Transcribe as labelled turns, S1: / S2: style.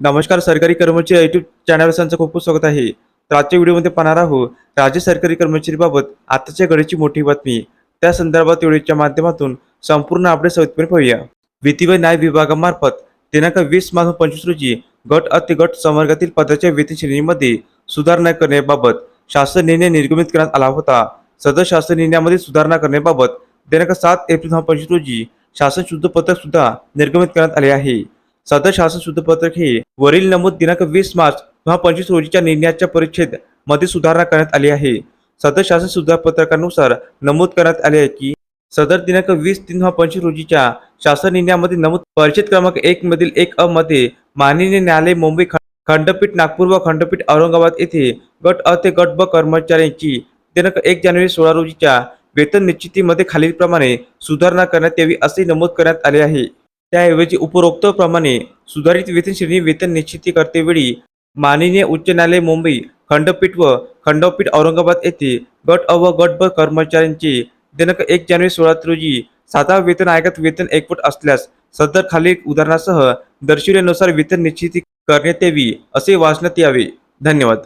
S1: नमस्कार सरकारी कर्मचारी युट्यूब चॅनल त्यांचं खूप खूप स्वागत आहे. तर आजच्या व्हिडिओमध्ये पाहणार आहोत राज्य सरकारी कर्मचारीबाबत आताच्या घडीची मोठी बातमी. त्या संदर्भात व्हिडिओच्या माध्यमातून संपूर्ण अपडेट सवितपणे पाहूया. विधी व न्याय विभागामार्फत दिनांक वीस मार्च पंचवीस रोजी गट अति गट संवर्गातील पदाच्या वेतन श्रेणीमध्ये सुधारणा करण्याबाबत शासन निर्णय निर्गमित करण्यात आला होता. सदर शासन निर्णयामध्ये सुधारणा करण्याबाबत दिनांक सात एप्रिल पंचवीस रोजी शासन शुद्ध पत्रक सुद्धा निर्गमित करण्यात आले आहे. सदर शासन शुद्धपत्रक हे वरील नमूद दिनांक वीस मार्च दोन हजार पंचवीस रोजीच्या निर्णयाच्या परिच्छेदमध्ये सुधारणा करण्यात आली आहे. सदर शासन सुधापत्रकानुसार नमूद करण्यात आले आहे की सदर दिनांक वीस तीन दोन पंचवीस रोजीच्या शासन निर्णयामध्ये नमूद परिच्छेद क्रमांक एक मधील एक अ मध्ये माननीय न्यायालय मुंबई ख- खंडपीठ नागपूर व खंडपीठ औरंगाबाद येथे गट अ ते गट ब कर्मचाऱ्यांची दिनांक एक जानेवारी सोळा रोजीच्या वेतन निश्चितीमध्ये खालीलप्रमाणे सुधारणा करण्यात यावी असे नमूद करण्यात आले आहे. त्याऐवजी उपरोक्तप्रमाणे सुधारित वेतन श्रेणी वेतन निश्चिती करतेवेळी माननीय उच्च न्यायालय मुंबई खंडपीठ व खंडपीठ औरंगाबाद येथे गट अ व गट ब कर्मचाऱ्यांचे दिनांक एक जानेवारी सोळा रोजी साधा वेतन आयोगात वेतन एकवट असल्यास सदर खालील उदाहरणासह दर्शविल्यानुसार वेतन निश्चिती करण्यात यावी असे वाचण्यात यावे. धन्यवाद.